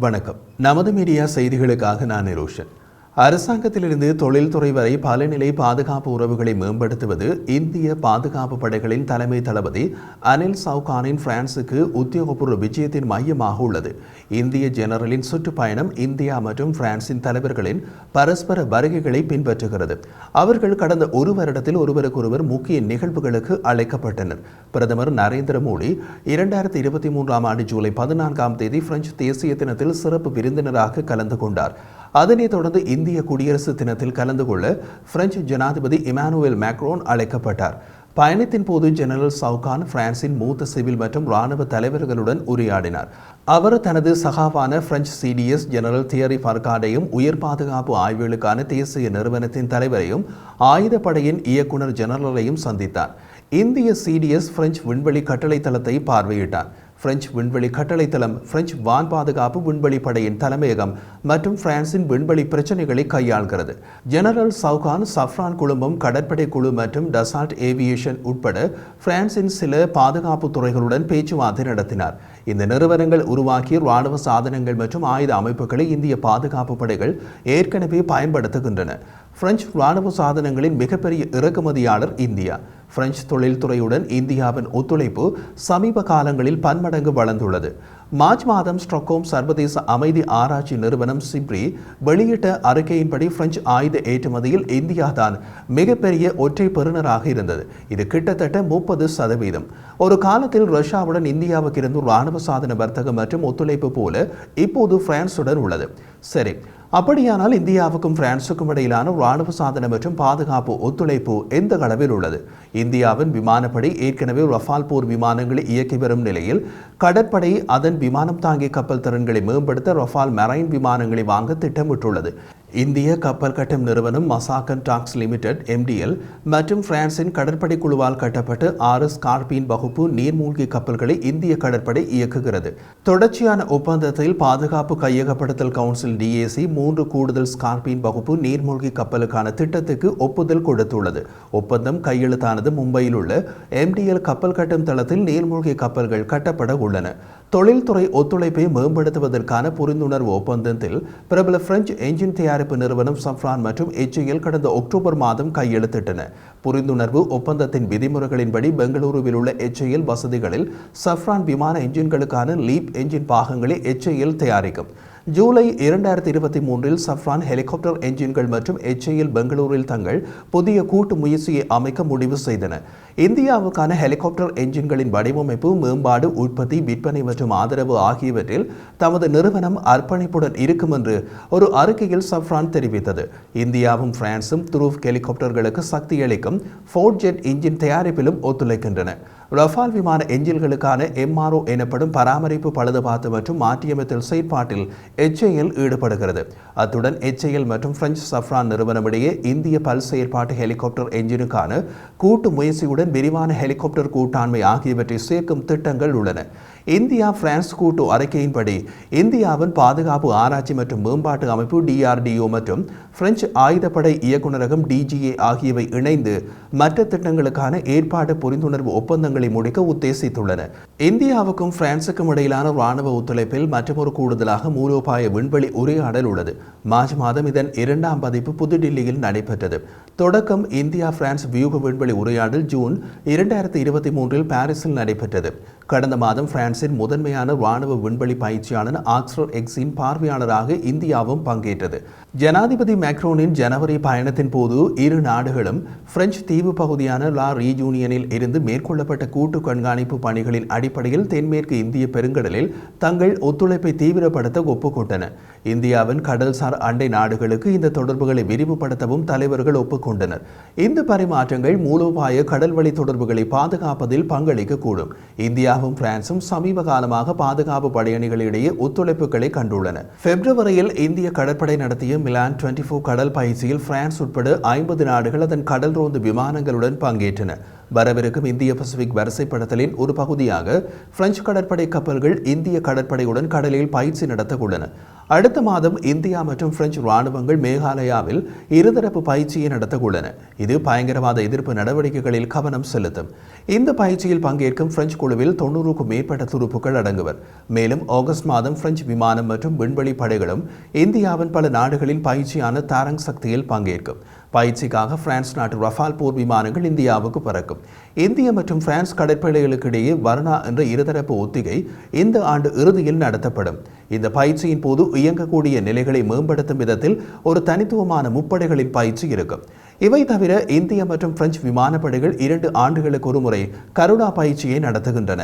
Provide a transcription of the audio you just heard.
வணக்கம். நமது மீடியா செய்திகளுக்காக நான் நிரோஷன். அரசாங்கத்திலிருந்து தொழில்துறை வரை பலநிலை பாதுகாப்பு உறவுகளை மேம்படுத்துவது இந்திய பாதுகாப்பு படைகளின் தலைமை தளபதி அனில் சவுகானின் பிரான்சுக்கு உத்தியோகபூர்வ விஜயத்தின் மையமாக உள்ளது. இந்திய ஜெனரலின் சுற்றுப்பயணம் இந்தியா மற்றும் பிரான்சின் தலைவர்களின் பரஸ்பர வருகைகளை பின்பற்றுகிறது. அவர்கள் கடந்த ஒரு வருடத்தில் ஒருவருக்கொருவர் முக்கிய நிகழ்வுகளுக்கு அழைக்கப்பட்டனர். பிரதமர் நரேந்திர மோடி இரண்டாயிரத்தி இருபத்தி மூன்றாம் ஆண்டு ஜூலை பதினான்காம் தேதி பிரெஞ்சு தேசிய தினத்தில் சிறப்பு விருந்தினராக கலந்து கொண்டார். அதனைத் தொடர்ந்து இந்திய குடியரசு தினத்தில் கலந்து கொள்ள பிரெஞ்சு ஜனாதிபதி இமானுவேல் மேக்ரோன் அழைக்கப்பட்டார். பயணத்தின் போது ஜெனரல் சவுகான் பிரான்சின் மூத்த சிவில் மற்றும் ராணுவ தலைவர்களுடன் உரையாடினார். அவர் தனது சகாவான பிரெஞ்சு சிடிஎஸ் ஜெனரல் தியரி ஃபர்காடையும் உயர் பாதுகாப்பு ஆய்வுகளுக்கான தேசிய நிறுவனத்தின் தலைவரையும் ஆயுதப்படையின் இயக்குனர் ஜெனரலையும் சந்தித்தார். இந்திய சிடிஎஸ் பிரெஞ்சு விண்வெளி கட்டளை தளத்தை பார்வையிட்டார். பிரெஞ்சு விண்வெளி கட்டளைத்தளம் பிரெஞ்சு வான் பாதுகாப்பு விண்வெளி படையின் தலைமையகம் மற்றும் பிரான்சின் விண்வெளி பிரச்சனைகளை கையாள்கிறது. ஜெனரல் சவுகான் சஃப்ரான் குழுமம் கடற்படை குழு மற்றும் டசால்ட் ஏவியேஷன் உட்பட பிரான்சின் சில பாதுகாப்பு துறைகளுடன் பேச்சுவார்த்தை நடத்தினார். இந்த நிறுவனங்கள் உருவாக்கிய ராணுவ சாதனங்கள் மற்றும் ஆயுத அமைப்புகளை இந்திய பாதுகாப்பு படைகள் ஏற்கனவே பயன்படுத்துகின்றன. பிரெஞ்சு ராணுவ சாதனங்களின் மிகப்பெரிய இறக்குமதியாளர் இந்தியா. பிரெஞ்சு தொழில்துறையுடன் இந்தியாவின் ஒத்துழைப்பு சமீப காலங்களில் பன்மடங்கு வளர்ந்துள்ளது. மார்ச் மாதம் ஸ்டாக்ஹோம் சர்வதேச அமைதி ஆராய்ச்சி நிறுவனம் சிப்ரி வெளியிட்ட அறிக்கையின்படி பிரெஞ்சு ஆயுத ஏற்றுமதியில் இந்தியா தான் மிகப்பெரிய ஒற்றை பெறுநராக இருந்தது. இது கிட்டத்தட்ட முப்பது சதவீதம். ஒரு காலத்தில் ரஷ்யாவுடன் இந்தியாவுக்கு இருந்து ராணுவ சாதன வர்த்தகம் மற்றும் ஒத்துழைப்பு போல இப்போது பிரான்சுடன் உள்ளது. சரி அப்படியானால் இந்தியாவுக்கும் பிரான்சுக்கும் இடையிலான ராணுவ சாதன மற்றும் பாதுகாப்பு ஒத்துழைப்பு எந்த அளவில் உள்ளது? இந்தியாவின் விமானப்படை ஏற்கனவே ரஃபால் போர் விமானங்களை இயக்கி வரும் நிலையில் கடற்படை அதன் விமானம் தாங்கிய கப்பல் திறன்களை மேம்படுத்த ரஃபால் மெரைன் விமானங்களை வாங்க திட்டமிட்டுள்ளது. இந்திய கப்பல் கட்டும் நிறுவனம் மசாக்கன் டாக்ஸ் லிமிடெட் எம்டிஎல் மற்றும் பிரான்சின் கடற்படை குழுவால் கட்டப்பட்டு ஆறு ஸ்கார்பின் வகுப்பு நீர்மூழ்கி கப்பல்களை இந்திய கடற்படை இயக்குகிறது. தொடர்ச்சியான ஒப்பந்தத்தில் பாதுகாப்பு கையகப்படுத்தல் கவுன்சில் டிஏசி மூன்று கூடுதல் ஸ்கார்பின் வகுப்பு நீர்மூழ்கி கப்பலுக்கான திட்டத்துக்கு ஒப்புதல் கொடுத்துள்ளது. ஒப்பந்தம் கையெழுத்தானது மும்பையில் உள்ள எம்டிஎல் கப்பல் கட்டும் தளத்தில் நீர்மூழ்கி கப்பல்கள் கட்டப்பட உள்ளன. தொழில்துறை ஒத்துழைப்பை மேம்படுத்துவதற்கான புரிந்துணர்வு ஒப்பந்தத்தில் பிரபல பிரெஞ்சு என்ஜின் தயாரிப்பு நிறுவனம் சஃப்ரான் மற்றும் எச்ஏஎல் கடந்த அக்டோபர் மாதம் கையெழுத்திட்டன. புரிந்துணர்வு ஒப்பந்தத்தின் விதிமுறைகளின்படி பெங்களூருவில் உள்ள எச்ஏஎல் வசதிகளில் சஃப்ரான் விமான என்ஜின்களுக்கான லீப் என்ஜின் பாகங்களை எச்ஏஎல் தயாரிக்கும். ஜூலை இரண்டாயிரத்தி இருபத்தி மூன்றில் சஃப்ரான் ஹெலிகாப்டர் என்ஜின்கள் மற்றும் எச்ஏஎல் பெங்களூரில் தங்கள் புதிய கூட்டு முயற்சியை அமைக்க முடிவு செய்தன. இந்தியாவுக்கான ஹெலிகாப்டர் என்ஜின்களின் வடிவமைப்பு மேம்பாடு உற்பத்தி விற்பனை மற்றும் ஆதரவு ஆகியவற்றில் தமது நிறுவனம் அர்ப்பணிப்புடன் இருக்கும் என்று ஒரு அறிக்கையில் சஃப்ரான் தெரிவித்தது. இந்தியாவும் பிரான்சும் துருவ் ஹெலிகாப்டர்களுக்கு சக்தியளிக்கும் ஃபோர்ட் ஜெட் இன்ஜின் தயாரிப்பிலும் ஒத்துழைக்கின்றன. ரஃபால் விமான எஞ்சின்களுக்கான எம்ஆர்ஓ எனப்படும் பராமரிப்பு பழுதுபார்த்து மற்றும் மாற்றியமைத்தல் செயற்பாட்டில் எச்ஏஎல் ஈடுபடுகிறது. அத்துடன் எச்ஏஎல் மற்றும் பிரெஞ்சு சஃப்ரான் நிறுவனமிடையே இந்திய பல் செயற்பாட்டு ஹெலிகாப்டர் எஞ்சினுக்கான கூட்டு முயற்சியுடன் விரிவான ஹெலிகாப்டர் கூட்டாண்மை ஆகியவற்றை சேர்க்கும் திட்டங்கள் உள்ளன. இந்தியா பிரான்ஸ் கூட்டு அறிக்கையின்படி இந்தியாவின் பாதுகாப்பு ஆராய்ச்சி மற்றும் மேம்பாட்டு அமைப்பு டிஆர்டிஓ மற்றும் பிரெஞ்சு ஆயுதப்படை இயக்குநரகம் டிஜிஏ ஆகியவை இணைந்து மற்ற திட்டங்களுக்கான ஏற்பாடு புரிந்துணர்வு ஒப்பந்தங்களை முடிக்க உத்தேசித்துள்ளன. இந்தியாவுக்கும் பிரான்சுக்கும் இடையிலான ராணுவ ஒத்துழைப்பில் மற்றொரு கூடுதலாக மூலோபாய விண்வெளி உரையாடல் உள்ளது. மார்ச் மாதம் இதன் இரண்டாம் பதிப்பு புதுடில்லியில் நடைபெற்றது. தொடக்கம் இந்தியா பிரான்ஸ் வியூக விண்வெளி உரையாடல் ஜூன் இரண்டாயிரத்தி இருபத்தி மூன்றில் பாரிஸில் நடைபெற்றது. கடந்த மாதம் பிரான்சின் முதன்மையான ராணுவ விண்வெளி பயிற்சியாளர் ஆக்ஸ்ஃபோர்ட் எக்ஸின் பார்வையாளராக இந்தியாவும் பங்கேற்றது. ஜனாதிபதி மேக்ரோனின் ஜனவரி பயணத்தின் போது இரு நாடுகளும் பிரெஞ்சு தீவு பகுதியான லா ரீஜூனியனில் இருந்து மேற்கொள்ளப்பட்ட கூட்டு கண்காணிப்பு பணிகளின் அடிப்படையில் தென்மேற்கு இந்திய பெருங்கடலில் தங்கள் ஒத்துழைப்பை தீவிரப்படுத்த ஒப்புக்கொண்டன. இந்தியாவின் கடல்சார் அண்டை நாடுகளுக்கு இந்த தொடர்புகளை விரிவுபடுத்தவும் தலைவர்கள் ஒப்புக்கொண்டனர். இந்த பரிமாற்றங்கள் மூலோபாய கடல்வழி தொடர்புகளை பாதுகாப்பதில் பங்களிக்கக்கூடும். இந்தியா இந்தியாவும் பிரான்சும் சமீப காலமாக பாதுகாப்பு படையணிகளிடையே ஒத்துழைப்புகளை கண்டுள்ளன. பிப்ரவரியில் இந்திய கடற்படை நடத்திய மிலான் டுவெண்டி ஃபோர் கடல் பயிற்சியில் பிரான்ஸ் உட்பட ஐம்பது நாடுகள் அதன் கடல் ரோந்து விமானங்களுடன் பங்கேற்றன. வரவிருக்கும் இந்திய பசிபிக் வரிசைப்படுத்தலின் ஒரு பகுதியாக பிரெஞ்சு கடற்படை கப்பல்கள் இந்திய கடற்படையுடன் கடலில் பயிற்சி நடத்த உள்ளன அடுத்த மாதம் இந்தியா மற்றும் பிரெஞ்சு ராணுவங்கள் மேகாலயாவில் இருதரப்பு பயிற்சியை நடத்த உள்ளன இது பயங்கரவாத எதிர்ப்பு நடவடிக்கைகளில் கவனம் செலுத்தும். இந்த பயிற்சியில் பங்கேற்கும் பிரெஞ்சு குழுவில் தொண்ணூறுக்கும் மேற்பட்ட துருப்புக்கள் அடங்குவர். மேலும் ஆகஸ்ட் மாதம் பிரெஞ்சு விமானம் மற்றும் விண்வெளி படைகளும் இந்தியாவின் பல நாடுகளில் பயிற்சியான தாரங் சக்தியில் பங்கேற்கும். பயிற்சிக்காக பிரான்ஸ் நாட்டு ரஃபால் போர் விமானங்கள் இந்தியாவுக்கு பறக்கும். இந்திய மற்றும் பிரான்ஸ் கடற்படைகளுக்கு இடையே வர்ணா என்ற இருதரப்பு ஒத்திகை இந்த ஆண்டு இறுதியில் நடத்தப்படும். இந்த பயிற்சியின் போது இயங்கக்கூடிய நிலைகளை மேம்படுத்தும் விதத்தில் ஒரு தனித்துவமான முப்படைகளின் பயிற்சி இருக்கும். இவை தவிர இந்திய மற்றும் பிரெஞ்சு விமானப்படைகள் இரண்டு ஆண்டுகளுக்கு ஒரு முறை கருணா பயிற்சியை நடத்துகின்றன.